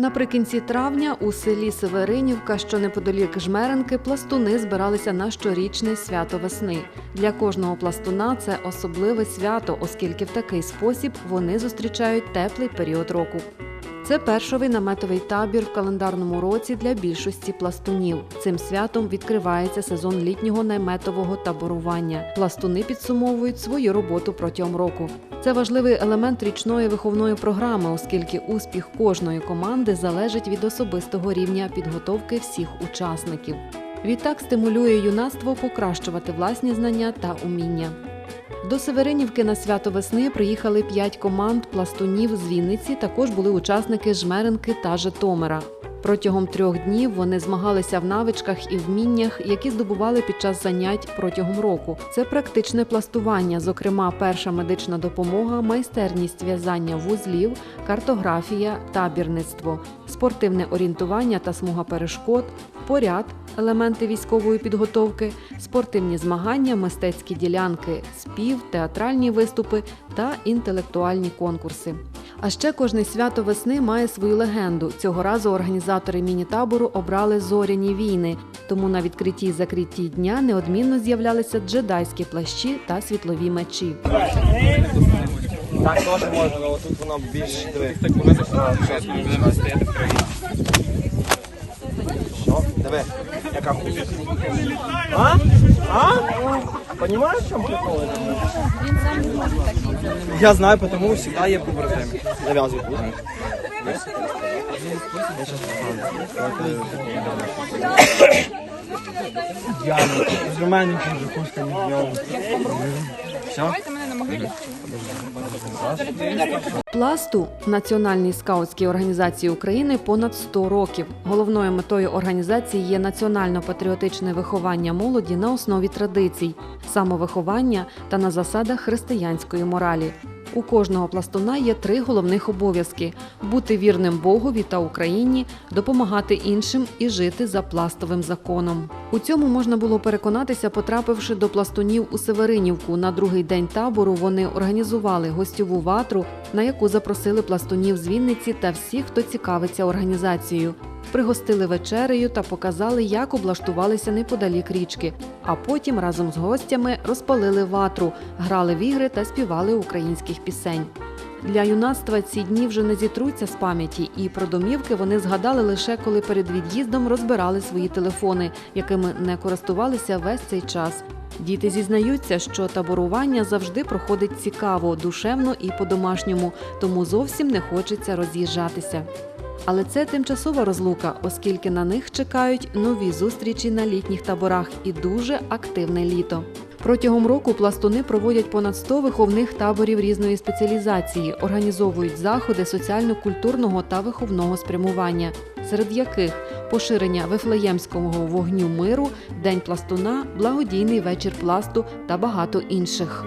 Наприкінці травня у селі Северинівка, що неподалік Жмеренки, пластуни збиралися на щорічне свято весни. Для кожного пластуна це особливе свято, оскільки в такий спосіб вони зустрічають теплий період року. Це першовий наметовий табір в календарному році для більшості пластунів. Цим святом відкривається сезон літнього наметового таборування. Пластуни підсумовують свою роботу протягом року. Це важливий елемент річної виховної програми, оскільки успіх кожної команди залежить від особистого рівня підготовки всіх учасників. Відтак стимулює юнацтво покращувати власні знання та уміння. До Северинівки на свято весни приїхали п'ять команд пластунів з Вінниці. Також були учасники Жмеренки та Житомира. Протягом трьох днів вони змагалися в навичках і вміннях, які здобували під час занять протягом року. Це практичне пластування, зокрема, перша медична допомога, майстерність в'язання вузлів, картографія, табірництво, спортивне орієнтування та смуга перешкод, поряд, елементи військової підготовки, спортивні змагання, мистецькі ділянки, спів, театральні виступи та інтелектуальні конкурси. А ще кожне свято весни має свою легенду. Цього разу організатори міні-табору обрали зоряні війни, тому на відкритті і закритті дня неодмінно з'являлися джедайські плащі та світлові мечі. Так теж можна, але тут воно більш диви. Що? Диви, яка хуйня. А? А? Понимаешь, в чем прикол? Я знаю, потому всегда я буду руками. Завязываю буду. Я сейчас Я дуже кошка не зробив. Все? Пласту Національній скаутській організації України понад 100 років. Головною метою організації є національно-патріотичне виховання молоді на основі традицій, самовиховання та на засадах християнської моралі. У кожного пластуна є три головних обов'язки: бути вірним Богові та Україні, допомагати іншим і жити за пластовим законом. У цьому можна було переконатися, потрапивши до пластунів у Северинівку. На другий день табору вони організували гостьову ватру, на яку запросили пластунів з Вінниці та всіх, хто цікавиться організацією. Пригостили вечерею та показали, як облаштувалися неподалік річки. А потім разом з гостями розпалили ватру, грали в ігри та співали українських пісень. Для юнацтва ці дні вже не зітруться з пам'яті, і про домівки вони згадали лише коли перед від'їздом розбирали свої телефони, якими не користувалися весь цей час. Діти зізнаються, що таборування завжди проходить цікаво, душевно і по-домашньому, тому зовсім не хочеться роз'їжджатися. Але це тимчасова розлука, оскільки на них чекають нові зустрічі на літніх таборах і дуже активне літо. Протягом року пластуни проводять понад 100 виховних таборів різної спеціалізації, організовують заходи соціально-культурного та виховного спрямування, серед яких поширення вифлеємського вогню миру, День пластуна, благодійний вечір пласту та багато інших.